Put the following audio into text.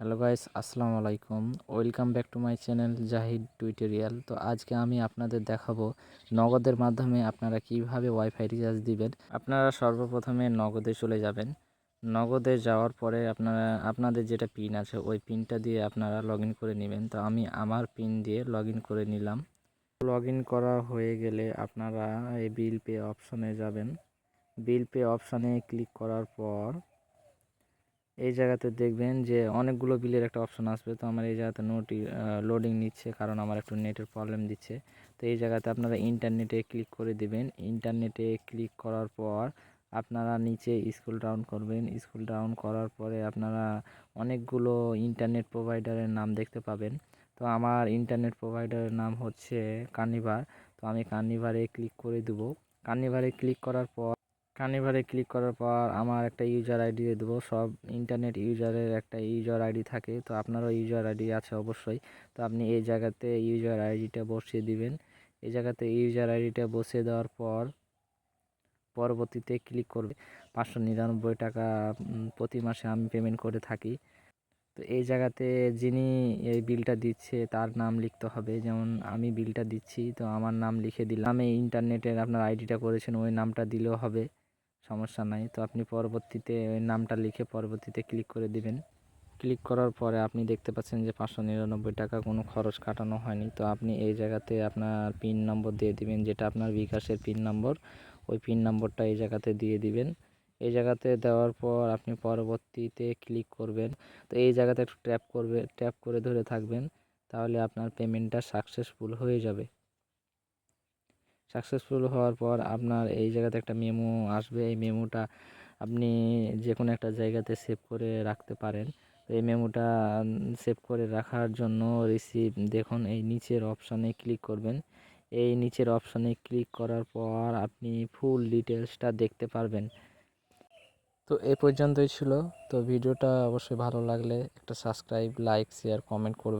Hello guys, আসসালামু আলাইকুম। Welcome back to my channel Zahid tutorial তো আজকে আমি আপনাদের দেখাবো নগদের মাধ্যমে আপনারা কীভাবে ওয়াইফাই রিচার্জ দিবেন। আপনারা সর্বপ্রথমে নগদে চলে যাবেন। নগদে যাওয়ার পরে আপনারা, আপনাদের যেটা পিন আছে, ওই পিনটা দিয়ে আপনারা লগ করে নেবেন। তো আমি আমার পিন দিয়ে লগ করে নিলাম। লগ করা হয়ে গেলে আপনারা এই বিল পে অপশনে যাবেন। বিল পে অপশানে ক্লিক করার পর এই জায়গাতে দেখবেন যে অনেকগুলো বিলের একটা অপশন আসবে। তো আমার এই জায়গাতে নোটি লোডিং নিচ্ছে কারণ আমার একটু নেটের প্রবলেম দিচ্ছে। তো এই জায়গাতে আপনারা ইন্টারনেটে ক্লিক করে দেবেন। ইন্টারনেটে ক্লিক করার পর আপনারা নিচে স্কুল ডাউন করবেন। স্কুল ডাউন করার পরে আপনারা অনেকগুলো ইন্টারনেট প্রোভাইডারের নাম দেখতে পাবেন। তো আমার ইন্টারনেট প্রোভাইডারের নাম হচ্ছে কার্নিভার তো আমি কার্নিভারে ক্লিক করে দেবো। কার্নিভারে ক্লিক করার পর কার্নিভারে ক্লিক করার পর আমার একটা ইউজার আইডি দিয়ে দেবো। সব ইন্টারনেট ইউজারের একটা ইউজার আইডি থাকে, তো আপনারও ইউজার আইডি আছে অবশ্যই। তো আপনি এই জায়গাতে ইউজার আইডিটা বসিয়ে দিবেন। এই জায়গাতে ইউজার আইডিটা বসিয়ে দেওয়ার পর পরবর্তীতে ক্লিক করবে। পাঁচশো নিরানব্বই টাকা প্রতি মাসে আমি পেমেন্ট করে থাকি। তো এই জায়গাতে যিনি এই বিলটা দিচ্ছে তার নাম লিখতে হবে। যেমন আমি বিলটা দিচ্ছি, তো আমার নাম লিখে দিলাম। আমি ইন্টারনেটের আপনার আইডিটা করেছেন, ওই নামটা দিলেও হবে। সমস্যা নাই। তো আপনি পরবর্তীতে ওই নামটা লিখে পরবর্তীতে ক্লিক করে দিবেন। ক্লিক করার পরে আপনি দেখতে পাচ্ছেন যে পাঁচশো নিরানব্বই টাকা কোনো খরচ কাটানো হয়নি। তো আপনি এই জায়গাতে আপনার পিন নম্বর দিয়ে দিবেন, যেটা আপনার বিকাশের পিন নম্বর ওই পিন নম্বরটা এই জায়গাতে দিয়ে দিবেন। এই জায়গাতে দেওয়ার পর আপনি পরবর্তীতে ক্লিক করবেন। তো এই জায়গাতে একটু ট্যাপ করবে ট্যাপ করে ধরে থাকবেন। তাহলে আপনার পেমেন্টটা সাকসেসফুল হয়ে যাবে। সাকসেসফুল হওয়ার পর আপনার এই জায়গাতে একটা মেমো আসবে। এই মেমোটা আপনি যে কোনো একটা জায়গাতে সেভ করে রাখতে পারেন। তো এই মেমোটা সেভ করে রাখার জন্য রিসিভ দেখুন, এই নিচের অপশানে ক্লিক করবেন। এই নিচের অপশানে ক্লিক করার পর আপনি ফুল ডিটেলসটা দেখতে পারবেন। তো এ পর্যন্তই ছিল। তো ভিডিওটা অবশ্যই ভালো লাগলে একটা সাবস্ক্রাইব লাইক শেয়ার কমেন্ট করবেন।